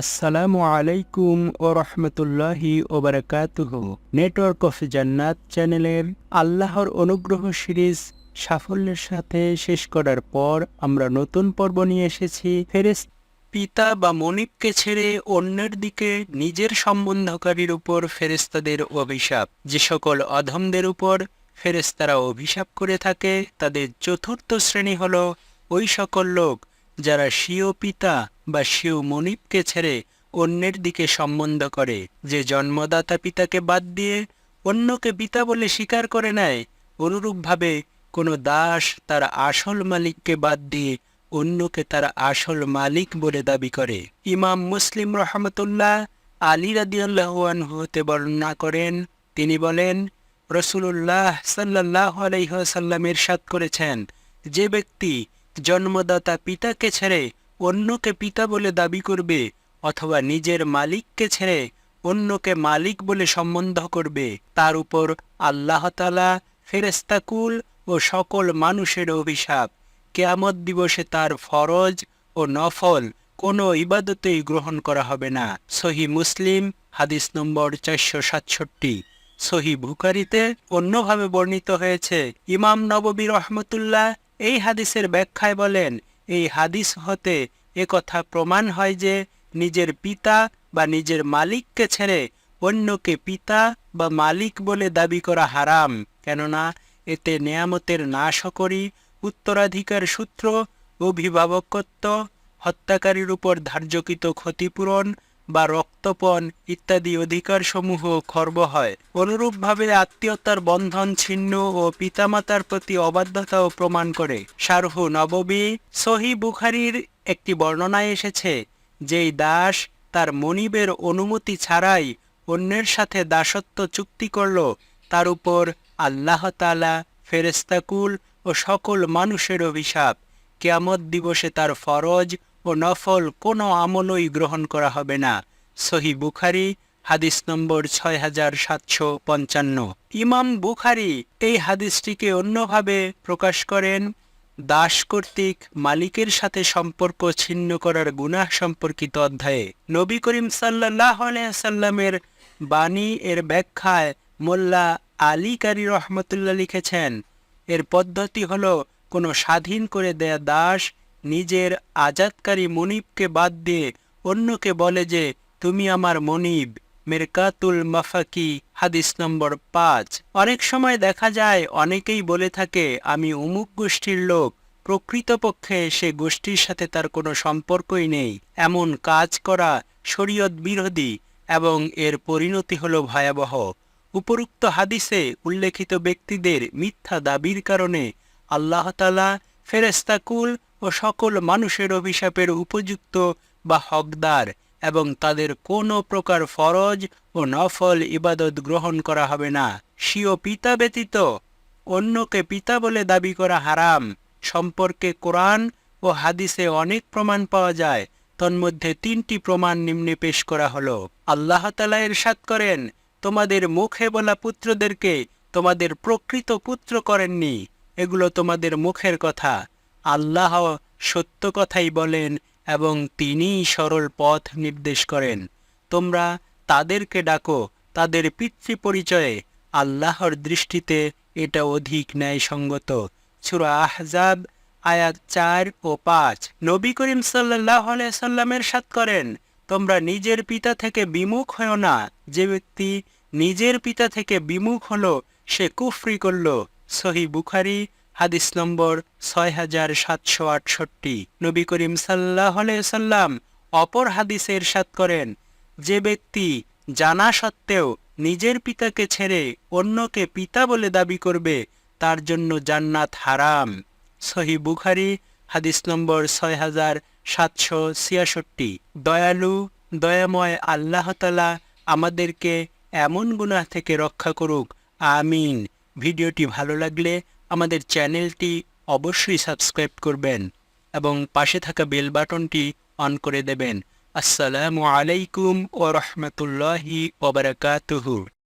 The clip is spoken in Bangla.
আসসালামু আলাইকুম ও রহমতুল্লাহি ওবরাকাতুহ নেটওয়ার্ক অফ জান্নাত চ্যানেলের আল্লাহর অনুগ্রহ সিরিজ সাফল্যের সাথে শেষ করার পর আমরা নতুন পর্ব নিয়ে এসেছি। ফেরেস পিতা বা মনিবকে ছেড়ে অন্যের দিকে নিজের সম্বন্ধকারীর উপর ফেরেস্তাদের অভিশাপ। যে সকল অধমদের উপর ফেরেস্তারা অভিশাপ করে থাকে, তাদের চতুর্থ শ্রেণি হল ওই সকল লোক যারা স্বীয় পিতা বা স্বীয় মনিবকে ছেড়ে অন্যের দিকে সম্বন্ধ করে, যে জন্মদাতা পিতাকে বাদ দিয়ে অন্যকে পিতা বলে স্বীকার করে নেয়, অনুরূপভাবে কোনো দাস তার আসল মালিককে বাদ দিয়ে অন্যকে তার আসল মালিক বলে দাবি করে। ইমাম মুসলিম রহমতুল্লাহ আলী রাদিয়াল্লাহুয়ান হতে বর্ণনা করেন, তিনি বলেন রসুল্লাহ সাল্লাহ আলাইসাল্লাম ইরশাদ করেছেন, যে ব্যক্তি জন্মদাতা পিতাকে ছেড়ে অন্যকে পিতা বলে দাবি করবে অথবা নিজের মালিককে ছেড়ে অন্যকে মালিক বলে সম্বন্ধ করবে। তার উপর আল্লাহ তালা ফেরেস্তাকুল ও সকল মানুষের অভিশাপ। কেয়ামত দিবসে তার ফরজ ও নফল কোনো ইবাদতেই গ্রহণ করা হবে না। সহি মুসলিম, হাদিস নম্বর চারশো সাতষট্টি। সহি বুকারিতে অন্যভাবে বর্ণিত হয়েছে, ইমাম নববী রহমতুল্লাহ এই হাদিসের ব্যাখ্যায় বলেন, এই হাদিস হতে কথা প্রমাণ হয় যে নিজের পিতা বা নিজের মালিককে ছেড়ে অন্যকে পিতা বা মালিক বলে দাবি করা হারাম। কেননা, এতে নেয়ামতের নাশও করি উত্তরাধিকার সূত্র, অভিভাবকত্ব, হত্যাকারীর উপর ধার্যকৃত ক্ষতিপূরণ বা রক্তপণ ইত্যাদি অধিকারসমূহ খর্ব হয়। অনুরূপভাবে আত্মীয়তার বন্ধন, ছিন্ন ও পিতামাতার প্রতি অবাধ্যতাও প্রমাণ করে। শারহু নববী সহি বুখারির একটি বর্ণনায় এসেছে যেই দাস তার মনিবের অনুমতি ছাড়াই অন্যের সাথে দাসত্ব চুক্তি করল। তার উপর আল্লাহ তালা ফেরেস্তাকুল ও সকল মানুষের অভিশাপ। কেয়ামত দিবসে তার ফরজ ও নফল কোনো আমলই গ্রহণ করা হবে না। সহি বুখারি, হাদিস নম্বর ছয় হাজার সাতশো পঞ্চান্ন। ইমাম বুখারি এই হাদিসটিকে অন্যভাবে প্রকাশ করেন, দাস কর্তৃক মালিকের সাথে সম্পর্ক ছিন্ন করার গুনাহ সম্পর্কিত অধ্যায়ে। নবী করিম সাল্লাহ সাল্লামের বাণী এর ব্যাখ্যায় মোল্লা আলী কারি রহমতুল্লাহ লিখেছেন, এর পদ্ধতি হলো কোনো স্বাধীন করে দেয়া দাস নিজের আজাদকারী মনিবকে বাদ দিয়ে অন্যকে বলে যে, তুমি আমার মনিব। মেরকাতুল মাফাকি, হাদিস নম্বর পাঁচ। অনেক সময় দেখা যায়, অনেকেই বলে থাকে, আমি অমুক গোষ্ঠীর লোক। প্রকৃতপক্ষে সে গোষ্ঠীর সাথে তার কোনো সম্পর্কই নেই। এমন কাজ করা শরীয়ত বিরোধী এবং এর পরিণতি হল ভয়াবহ। উপরুক্ত হাদিসে উল্লেখিত ব্যক্তিদের মিথ্যা দাবির কারণে আল্লাহতালা ফেরেস্তাকুল ও সকল মানুষের অভিশাপের উপযুক্ত বা হকদার এবং তাদের কোনো প্রকার ফরজ ও নফল ইবাদত গ্রহণ করা হবে না। স্বীয় পিতা ব্যতীত অন্যকে পিতা বলে দাবি করা হারাম। সম্পর্কে কোরআন ও হাদিসে অনেক প্রমাণ পাওয়া যায়। তন্মধ্যে তিনটি প্রমাণ নিম্নে পেশ করা হলো। আল্লাহ তালা এরশাদ করেন, তোমাদের মুখে বলা পুত্রদেরকে তোমাদের প্রকৃত পুত্র করেননি। এগুলো তোমাদের মুখের কথা। আল্লাহ সত্য কথাই বলেন এবং তিনিই সরল পথ নির্দেশ করেন। তোমরা তাদেরকে ডাকো, তাদের পিতৃ পরিচয়ে আল্লাহর দৃষ্টিতে এটা অধিক ন্যায়সঙ্গত। সুরা আহজাব, আয়াত চার ও পাঁচ। নবী করিম সাল্লাহ সাল্লামের সাত করেন, তোমরা নিজের পিতা থেকে বিমুখ হও না। যে ব্যক্তি নিজের পিতা থেকে বিমুখ হলো, সে কুফরি করল। সহি বুখারি, হাদিস নম্বর ছয় হাজার সাতশো আটষট্টি। নবী করিম সাল্লাহ সাল্লাম অপর হাদিসে এরশাদ করেন, যে ব্যক্তি জানা সত্ত্বেও নিজের পিতাকে ছেড়ে অন্যকে পিতা বলে দাবি করবে, তার জন্য জান্নাত হারাম। সহি বুখারি, হাদিস নম্বর ছয় হাজার সাতশো ছিয়াষট্টি। দয়ালু, দয়াময় আল্লাহতালা আমাদেরকে এমন গুনাহ থেকে রক্ষা করুক, আমিন। ভিডিওটি ভালো লাগলে আমাদের চ্যানেলটি অবশ্যই সাবস্ক্রাইব করবেন এবং পাশে থাকা বেল বাটনটি অন করে দেবেন। আসসালামু আলাইকুম ও রহমতুল্লাহি ওবরাকাতুহু